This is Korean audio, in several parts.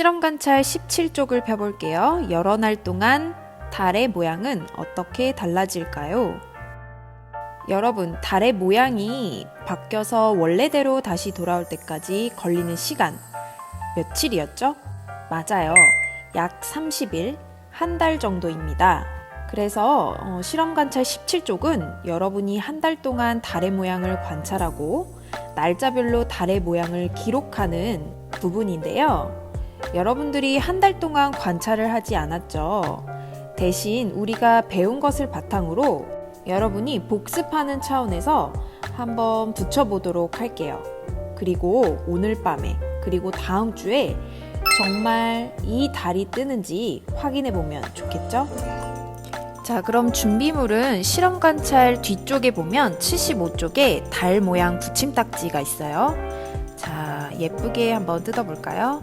실험 관찰 17쪽을 펴볼게요. 여러 날 동안 달의 모양은 어떻게 달라질까요? 여러분, 달의 모양이 바뀌어서 원래대로 다시 돌아올 때까지 걸리는 시간 며칠이었죠? 맞아요. 약 30일, 한 달 정도입니다. 그래서 어, 실험 관찰 17쪽은 여러분이 한 달 동안 달의 모양을 관찰하고 날짜별로 달의 모양을 기록하는 부분인데요. 여러분들이 한 달 동안 관찰을 하지 않았죠. 대신 우리가 배운 것을 바탕으로 여러분이 복습하는 차원에서 한번 붙여보도록 할게요. 그리고 오늘 밤에, 그리고 다음 주에 정말 이 달이 뜨는지 확인해 보면 좋겠죠? 자, 그럼 준비물은 실험 관찰 뒤쪽에 보면 75쪽에 달 모양 붙임 딱지가 있어요. 자, 예쁘게 한번 뜯어볼까요?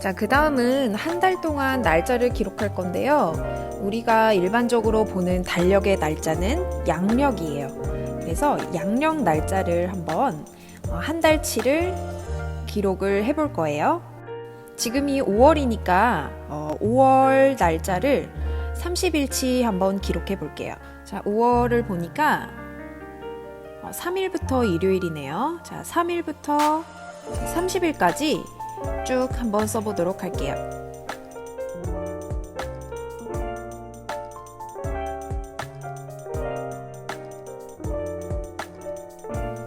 자, 그 다음은 한 달 동안 날짜를 기록할 건데요. 우리가 일반적으로 보는 달력의 날짜는 양력이에요. 그래서 양력 날짜를 한번 어, 한 달치를 기록을 해볼 거예요. 지금이 5월이니까 5월 날짜를 30일치 한번 기록해 볼게요. 자, 5월을 보니까 3일부터 일요일이네요. 자, 3일부터 30일까지 쭉 한번 써보도록 할게요.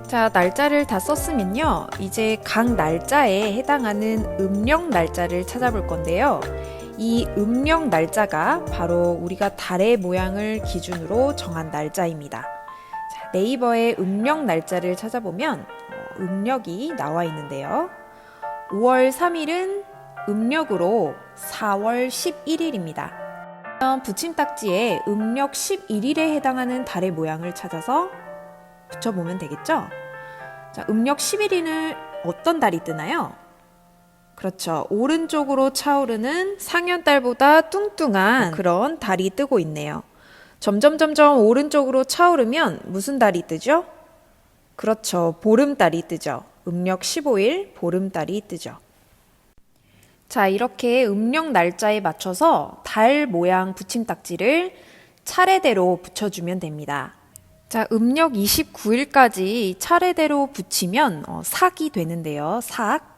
자, 날짜를 다 썼으면요. 이제 각 날짜에 해당하는 음력 날짜를 찾아볼 건데요. 이 음력 날짜가 바로 우리가 달의 모양을 기준으로 정한 날짜입니다. 자, 네이버에 음력 날짜를 찾아보면 어, 음력이 나와 있는데요. 5월 3일은 음력으로 4월 11일입니다. 붙임딱지에 음력 11일에 해당하는 달의 모양을 찾아서 붙여보면 되겠죠? 자, 음력 11일은 어떤 달이 뜨나요? 그렇죠. 오른쪽으로 차오르는 상현달보다 뚱뚱한 그런 달이 뜨고 있네요. 점점 점점 오른쪽으로 차오르면 무슨 달이 뜨죠? 그렇죠. 보름달이 뜨죠. 음력 15일 보름달이 뜨죠. 자, 이렇게 음력 날짜에 맞춰서 달 모양 붙임딱지를 차례대로 붙여주면 됩니다. 자, 음력 29일까지 차례대로 붙이면 어, 삭이 되는데요. 삭.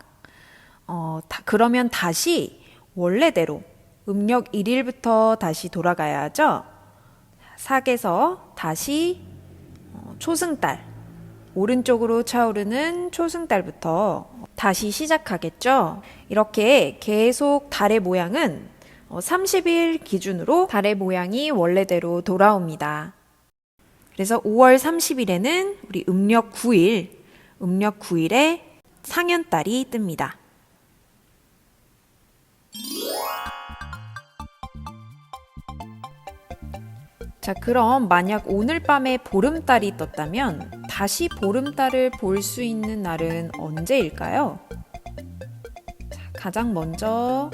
어, 다, 그러면 다시 원래대로 음력 1일부터 다시 돌아가야 하죠. 삭에서 다시 어, 초승달, 오른쪽으로 차오르는 초승달부터 다시 시작하겠죠. 이렇게 계속 달의 모양은 30일 기준으로 달의 모양이 원래대로 돌아옵니다. 그래서 5월 30일에는 우리 음력 9일, 음력 9일에 상현달이 뜹니다. 자, 그럼 만약 오늘 밤에 보름달이 떴다면 다시 보름달을 볼 수 있는 날은 언제일까요? 자, 가장 먼저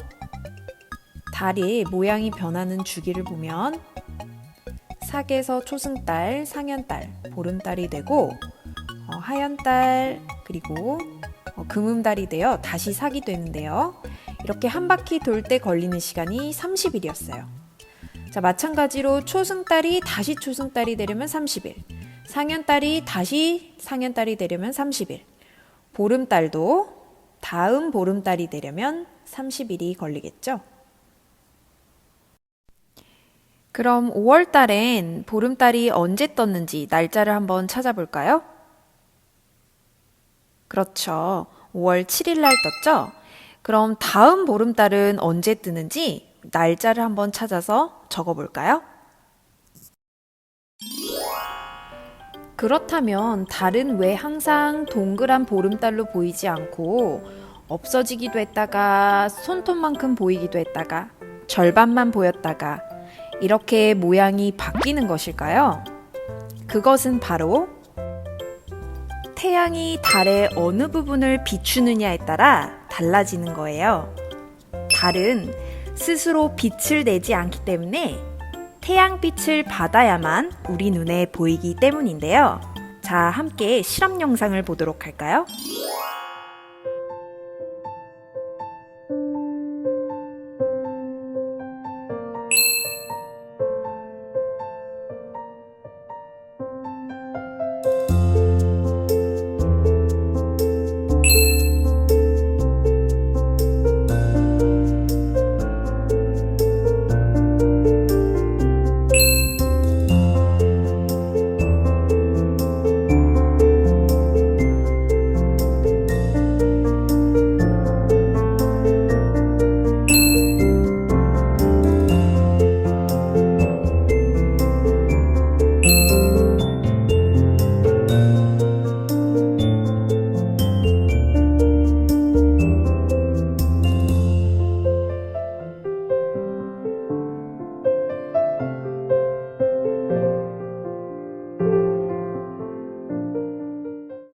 달이 모양이 변하는 주기를 보면 삭에서 초승달, 상현달, 보름달이 되고 어, 하현달 그리고 어, 금음달이 되어 다시 삭이 되는데요. 이렇게 한 바퀴 돌 때 걸리는 시간이 30일이었어요. 자, 마찬가지로 초승달이 다시 초승달이 되려면 30일, 상현달이 다시 상현달이 되려면 30일, 보름달도 다음 보름달이 되려면 30일이 걸리겠죠. 그럼 5월 달엔 보름달이 언제 떴는지 날짜를 한번 찾아볼까요? 그렇죠. 5월 7일 날 떴죠? 그럼 다음 보름달은 언제 뜨는지 날짜를 한번 찾아서 적어볼까요? 그렇다면 달은 왜 항상 동그란 보름달로 보이지 않고 없어지기도 했다가 손톱만큼 보이기도 했다가 절반만 보였다가 이렇게 모양이 바뀌는 것일까요? 그것은 바로 태양이 달의 어느 부분을 비추느냐에 따라 달라지는 거예요. 달은 스스로 빛을 내지 않기 때문에 태양빛을 받아야만 우리 눈에 보이기 때문인데요. 자, 함께 실험 영상을 보도록 할까요?